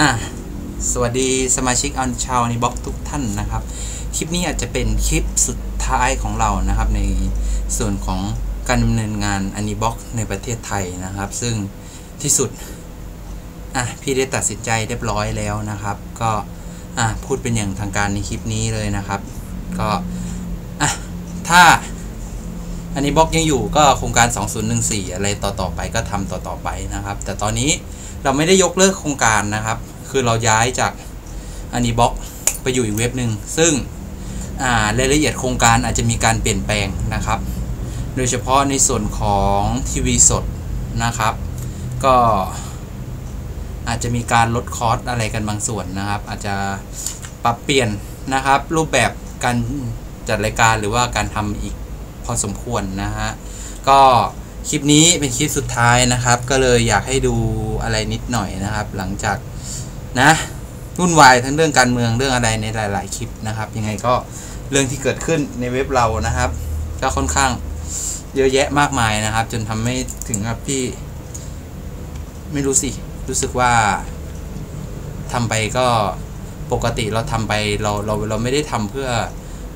อะสวัสดีสมาชิกอันชาวในบล็อกทุกท่านนะครับ คลิปนี้อาจจะเป็นคลิปสุดท้ายของเรานะครับ ในส่วนของการดำเนินงานอันนี้บล็อกในประเทศไทยนะครับ ซึ่งที่สุดอะพี่ได้ตัดสินใจเรียบร้อยแล้วนะครับ ก็อะพูดเป็นอย่างทางการในคลิปนี้เลยนะครับ ก็อะถ้าอันนี้บล็อกยังอยู่ก็โครงการ 2014 อะไรต่อๆไปก็ทำต่อๆไปนะครับ แต่ตอนนี้ เราไม่ได้ยกเลิกโครงการนะครับ คือเราย้ายจากอันนี้บล็อกไปอยู่อีกเว็บหนึ่งซึ่งรายละเอียดโครงการอาจจะมีการเปลี่ยนแปลงนะครับ โดยเฉพาะในส่วนของทีวีสดนะครับ ก็อาจจะมีการลดคอสอะไรกันบางส่วนนะครับ อาจจะปรับเปลี่ยนนะครับ รูปแบบการจัดรายการหรือว่าการทำอีกพอสมควรนะฮะก็ คลิปนี้เป็นคลิปสุดท้ายนะครับ ก็เลยอยากให้ดูอะไรนิดหน่อยนะครับ หลังจากนะวุ่นวายทั้งเรื่องการเมืองเรื่องอะไรในหลาย ๆ คลิปนะครับ ยังไงก็เรื่องที่เกิดขึ้นในเว็บเรานะครับ ก็ค่อนข้างเยอะแยะมากมายนะครับ จนทำให้ถึงกับพี่ ไม่รู้สิรู้สึกว่าทำไปก็ปกติเราทำไปเราเราเราไม่ได้ทำเพื่อ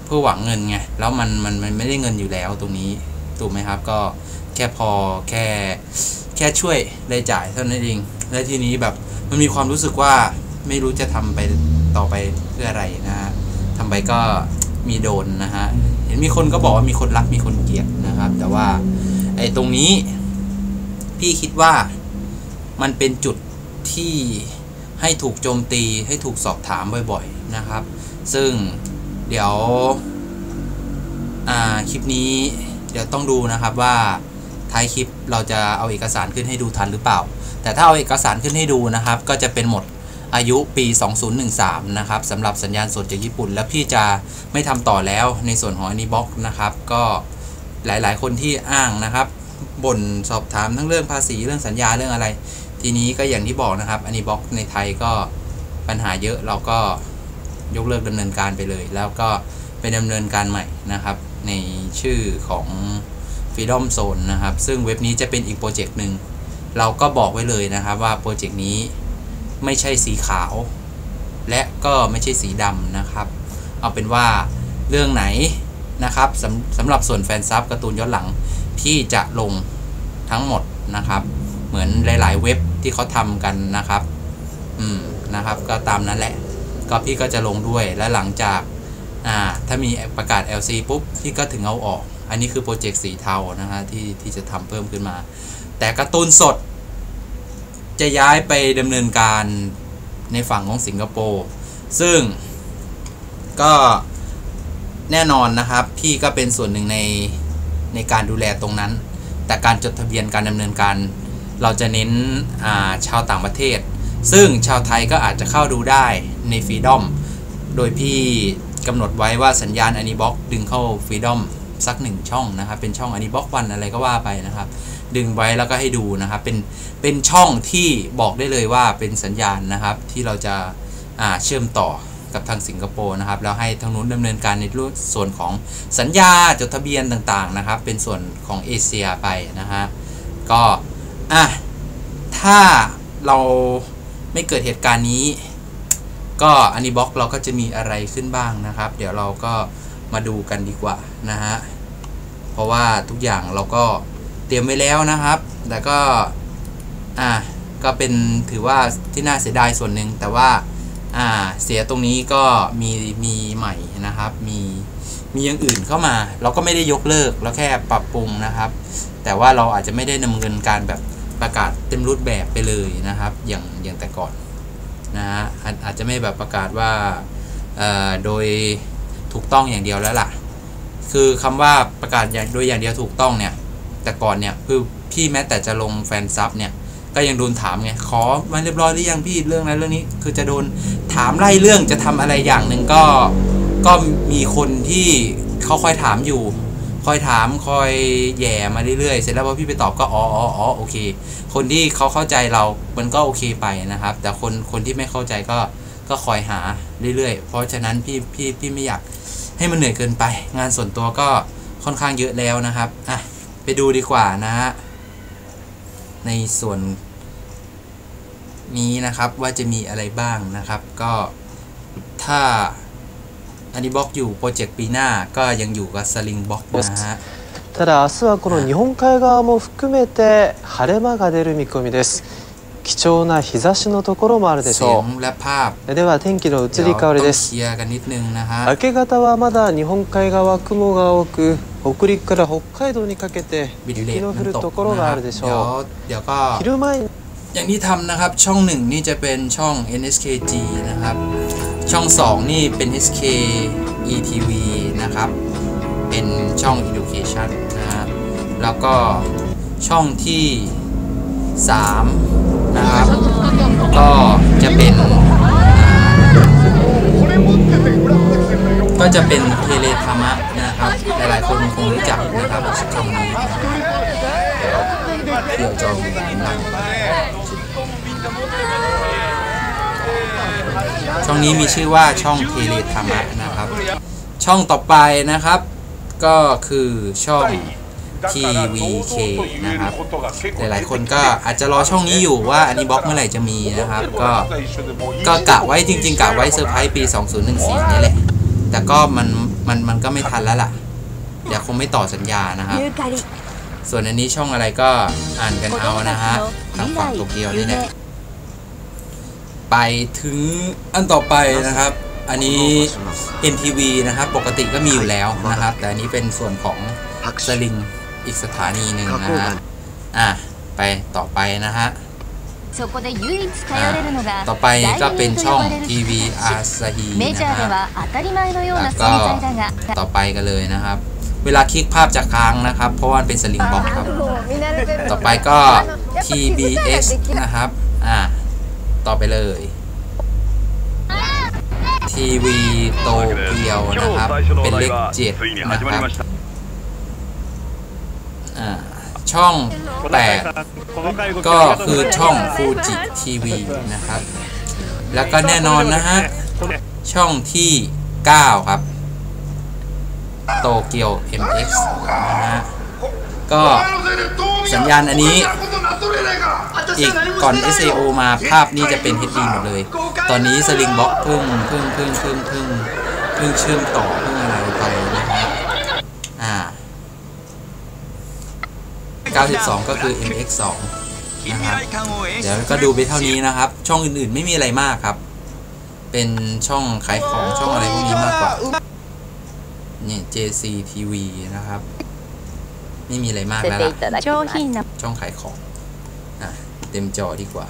เพื่อหวังเงินไงแล้วมันมันมันไม่ได้เงินอยู่แล้วตรงนี้ถูกไหมครับ ก็ ค่พอแค่แค่ช่วยได้จ่ายเท่านั้นเอง และทีนี้แบบมันมีความรู้สึกว่าไม่รู้จะทำไปต่อไปเพื่ออะไรนะฮะทำไปก็มีโดนนะฮะเห็นมีคนก็บอกว่ามีคนรักมีคนเกลียดนะครับ แต่ว่าไอ้ตรงนี้พี่คิดว่ามันเป็นจุดที่ให้ถูกโจมตีให้ถูกสอบถามบ่อยๆนะครับ ซึ่งเดี๋ยวคลิปนี้เดี๋ยวต้องดูนะครับว่า ท้ายคลิปเราจะเอาเอกสารขึ้นให้ดูทันหรือเปล่า แต่ถ้าเอาเอกสารขึ้นให้ดูนะครับ ก็จะเป็นหมดอายุปี 2013 นะครับสำหรับสัญญาณสดจากญี่ปุ่น แล้วพี่จะไม่ทำต่อแล้วในส่วนของอันนี้บล็อกนะครับ ก็หลายๆ คนที่อ้างนะครับบ่นสอบถามทั้งเรื่องภาษีเรื่องสัญญาเรื่องอะไร ทีนี้ก็อย่างที่บอกนะครับอันนี้บล็อกในไทยก็ปัญหาเยอะเราก็ยกเลิกดำเนินการไปเลย แล้วก็ไปดำเนินการใหม่นะครับ ในชื่อของ Freedom Zone นะครับ ซึ่งเว็บนี้จะเป็นอีกโปรเจกต์หนึ่ง เราก็บอกไว้เลยนะครับว่าโปรเจกต์นี้ไม่ใช่สีขาว และก็ไม่ใช่สีดำนะครับ เอาเป็นว่าเรื่องไหนนะครับสำสำหรับส่วนแฟนซับการ์ตูนย้อนหลังที่จะลงทั้งหมดนะครับ เหมือนหลาย ๆ เว็บที่เขาทำกันนะครับ อืมนะครับ ก็ตามนั้นแหละ ก็พี่ก็จะลงด้วยและหลังจาก อ่าถ้ามีประกาศ LC ปุ๊บพี่ก็ถึงเอาออก อันนี้คือโปรเจกต์สีเทานะฮะที่ที่จะทำเพิ่มขึ้นมา แต่การ์ตูนสด จะย้ายไปดำเนินการในฝั่งของสิงคโปร์ซึ่งก็แน่นอนนะครับ พี่ก็เป็นส่วนหนึ่งในในการดูแลตรงนั้น แต่การจดทะเบียนการดำเนินการ เราจะเน้นชาวต่างประเทศ ซึ่งชาวไทยก็อาจจะเข้าดูได้ในฟรีดอมโดยพี่ กำหนดไว้ว่าสัญญาณอันนี้บล็อกดึงเข้าฟรีดอมสักหนึ่งช่องนะครับ เป็นช่องอันนี้บล็อกวันอะไรก็ว่าไปนะครับ ดึงไว้แล้วก็ให้ดูนะครับ เป็นเป็นช่องที่บอกได้เลยว่าเป็นสัญญาณนะครับ ที่เราจะเชื่อมต่อกับทางสิงคโปร์นะครับ แล้วให้ทางนู้นดำเนินการในรูปส่วนของสัญญาจดทะเบียนต่างๆนะครับ เป็นส่วนของเอเชียไปนะฮะก็อะถ้าเราไม่เกิดเหตุการณ์นี้ ก็อันนี้บล็อกเราก็จะมีอะไรขึ้นบ้างนะครับ เดี๋ยวเราก็มาดูกันดีกว่านะฮะเพราะว่าทุกอย่างเราก็เตรียมไว้แล้วนะครับ แต่ก็อะก็เป็นถือว่าที่น่าเสียดายส่วนหนึ่งแต่ว่าอ่าเสียตรงนี้ก็มีมีใหม่นะครับ มีมีอย่างอื่นเข้ามา เราก็ไม่ได้ยกเลิกเราแค่ปรับปรุงนะครับ แต่ว่าเราอาจจะไม่ได้ดำเนินการแบบประกาศเต็มรูปแบบไปเลยนะครับ อย่างอย่างแต่ก่อน นะฮะอาจจะไม่แบบประกาศว่าโดยถูกต้องอย่างเดียวแล้วล่ะ คือคำว่าประกาศโดยอย่างเดียวถูกต้องเนี่ย แต่ก่อนเนี่ยคือพี่แม้แต่จะลงแฟนซับเนี่ยก็ยังโดนถามไง ขอมาเรียบร้อยหรือยังพี่เรื่องนั้นเรื่องนี้ คือจะโดนถามไล่เรื่องจะทำอะไรอย่างหนึ่งก็ก็มีคนที่เขาคอยถามอยู่ คอยถามคอยแย่มาเรื่อยๆ เสร็จแล้วพอพี่ไปตอบก็อ๋ออ๋ออ๋อโอเค คนที่เขาเข้าใจเรา มันก็โอเคไปนะครับ แต่คนคนที่ไม่เข้าใจก็ก็คอยหาเรื่อยๆ เพราะฉะนั้นพี่พี่พี่ไม่อยากให้มันเหนื่อยเกินไป งานส่วนตัวก็ค่อนข้างเยอะแล้วนะครับอะไปดูดีกว่านะฮะในส่วนนี้นะครับว่าจะมีอะไรบ้างนะครับ ก็ถ้า อันนี้บล็อกอยู่โปรเจกต์ปีหน้าก็ยังอยู่กับสลิงบล็อกนะฮะ ただ明日はこの日本海側も含めて晴れ間が出る見込みです貴重な日差しのところもあるでし เสีย ょ งและภาพ うでは天気の移 เดี๋ยว り変わり ต้ で อง す เคลียร์กันนิดนึงนะฮะ 明け方はまだ日本海側雲が多く北陸から北海道にかけて บิตเล 雪 ท の มั 降 น る ตก ところ นะ が ค あ รับ るでし เดี๋ยว ょ เดี๋ยวก็ う昼前に อย่างที่ทำนะครับช่องหนึ่งนี่จะเป็นช่อง NSKG นะครับ ช่อง 2 นี่เป็น SK ETV นะครับ เป็นช่อง Education นะฮะแล้วก็ช่องที่ 3 นะครับ ก็จะเป็นก็จะเป็นเทเลธรรมะนะครับ หลายๆคนคงรู้จักนะครับช่องนี้เดี๋ยวเที่ยวจอมีนั่ง ช่องนี้มีชื่อว่าช่องเทเลธรรมะนะครับ ช่องต่อไปนะครับ ก็คือช่อง TVK นะครับ หลายๆ คนก็อาจจะรอช่องนี้อยู่ว่าอันนี้บล็อกเมื่อไหร่จะมีนะครับ ก็ก็กะไว้จริง ๆกะไว้เซอร์ไพรส์ปี 2014 นี่แหละ แต่ก็มันมันมันก็ไม่ทันแล้วล่ะ เดี๋ยวคงไม่ต่อสัญญานะครับ ส่วนอันนี้ช่องอะไรก็อ่านกันเอานะฮะทางฝั่งตกเดียวนี่แหละ ไปถึงอันต่อไปนะครับ อันนี้ NTV นะครับ ปกติก็มีอยู่แล้วนะครับ แต่อันนี้เป็นส่วนของสลิงอีกสถานีหนึ่งนะฮะอะไปต่อไปนะฮะต่อไปก็เป็นช่อง TV Asahi นะครับก็ต่อไปกันเลยนะครับ เวลาคลิกภาพจะค้างนะครับ เพราะว่าเป็นสลิงบล็อกครับ ต่อไปก็ TBS นะครับ อ่า ต่อไปเลย ทีวีโตเกียวนะครับ เป็นเลขเจ็ดนะครับอ่าช่องแปดก็คือช่องฟูจิทีวีนะครับ แล้วก็แน่นอนนะฮะ ช่องที่ 9 ครับ โตเกียว MX นะฮะ ก็สัญญาณอันนี้อีกก่อน SAO มาภาพนี้จะเป็น HD หมดเลย ตอนนี้สลิงบ็อกเพิ่งเพิ่งเพิ่งเพิ่งเพิ่งเพิ่งเชื่อมต่อเพิ่งอะไรไปนะฮะอ่า 92 ก็คือ MX2 นะครับเดี๋ยวก็ดูไปเท่านี้นะครับ ช่องอื่นๆไม่มีอะไรมากครับ เป็นช่องขายของช่องอะไรพวกนี้มากกว่า นี่ JCTV นะครับ ไม่มีอะไรมากแล้วล่ะ 上品な ช่องขายของ อ่ะ เต็มจอดีกว่า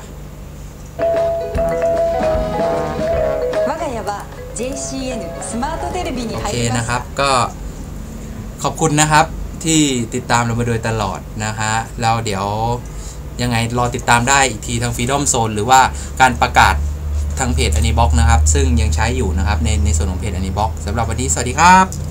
我が家は JCN スマートテレビに โอ 入 เค りま นะ し ครั た บ ก็ขอบคุณนะครับที่ติดตามเรามาโดยตลอดนะฮะแล้วเดี๋ยวยังไงรอติดตามได้อีกทีทาง Freedom Zone หรือว่าการประกาศทางเพจ Anybox นะครับ ซึ่งยังใช้อยู่นะครับ ในในส่วนของเพจ Anybox สำหรับวันนี้สวัสดีครับ